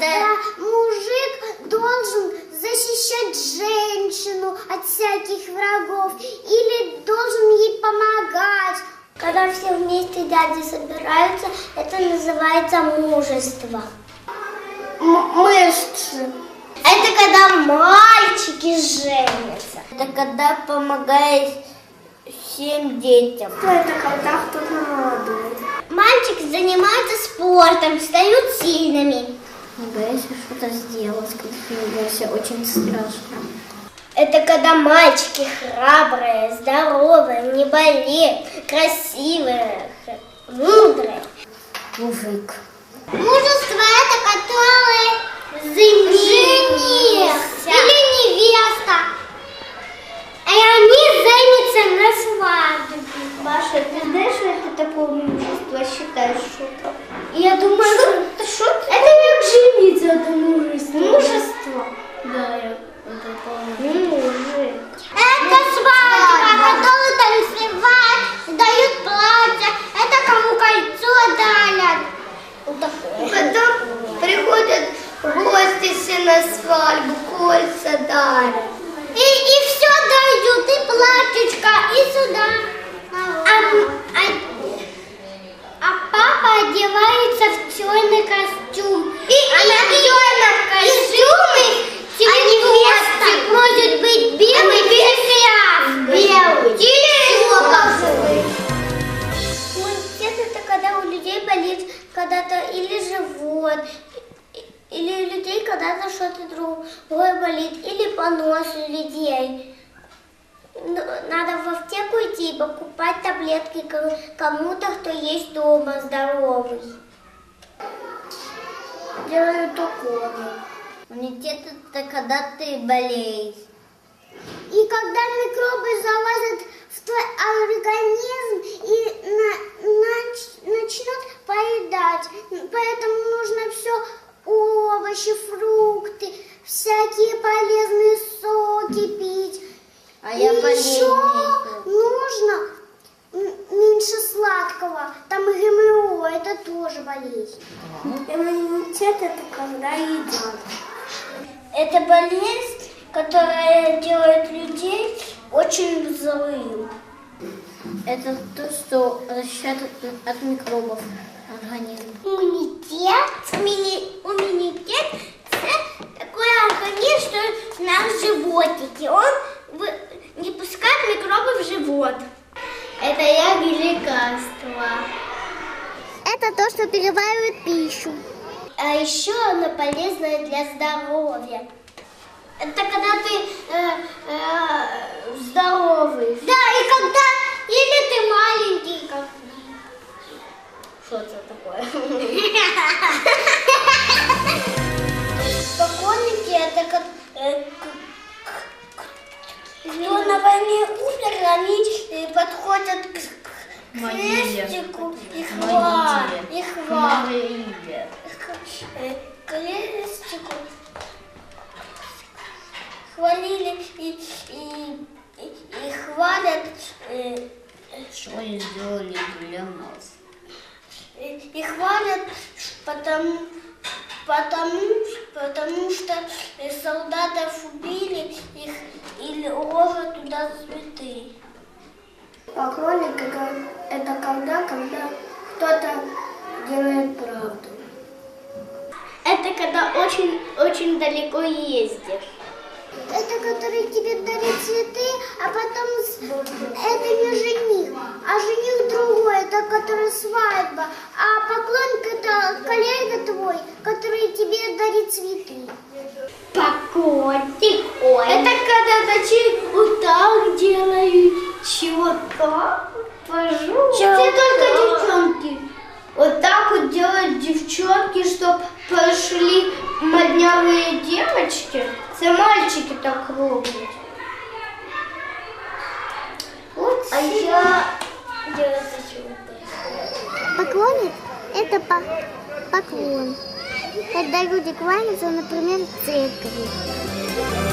Да, мужик должен защищать женщину от всяких врагов или должен ей помогать. Когда все вместе дяди собираются, это называется мужество. М- мышцы. Это когда мальчики женятся. Это когда помогает всем детям. Ну, это когда кто-то молодой. Мальчики занимаются спортом, стают сильными. Гайся что-то сделал, Гайся очень страшно. Это когда мальчики храбрые, здоровые, не болеют, красивые, мудрые. Мужик. Мужество это который жених или невеста. И они женятся на свадьбе. Маша, ты знаешь, что это такое мужество считаешь шутка? Я думаю, что это шутка. Жениться, это мужество. Мужество. Да, я это помню. Мужик. Это свадьба, которую танцевать, дают платье. Это кому кольцо такое. Потом приходят гости все на свадьбу, кольца дарят. И, и все дают, и платьечко, и сюда. А, а, а папа одевается в черный костюм. Когда-то или живот, или у людей когда-то что-то другое болит, или понос у людей. Надо в аптеку идти и покупать таблетки ко- кому-то, кто есть дома здоровый. Делают уколы. Иммунитет это когда ты болеешь. И когда микробы залазят в твой организм и на- нач- начнут поедать, поэтому нужно все овощи, фрукты, всякие полезные соки пить. А и я еще болезнь нужно м- меньше сладкого. Там ГМО, это тоже болезнь. Иммунитет это когда едят. Это болезнь, которая делает людей очень злым. Это то, что защищает от, микробов организм. Иммунитет, иммуни- иммунитет це такой организм, что в нас животики. Он вы- не пускает микробы в живот. Это як лекарство. Это то, что переваривает пищу. А еще оно полезное для здоровья. Это когда ты э, э, здоровый. Да, и когда или ты маленький, как что это такое? Поклонники это как э, кто на войне умер, они э, подходят к, к крестику и хвалят. И хвалят. Э, крестику хвалили и, и, и, и хвалят э, Что они сделали для нас? и, и хвалят потому, потому, потому что э, солдатов убили их или ложат туда цветы. Поклонник это когда, когда кто-то делает правду. Это когда очень-очень далеко ездишь. Это который тебе дарит цветы, а потом это не жених, а жених другой, это который свадьба, а поклонник это коллега твой, который тебе дарит цветы. Поклонник, ой. Это когда дочери вот так делают, чего так, пожалуйста. Все только девчонки. Вот так вот делают девчонки, чтоб пошли моднявые девочки. Це мальчики так роблять. Вот а я делаю чего-то. Поклонник – это по- поклон. Когда люди кланяются, например, в церкви.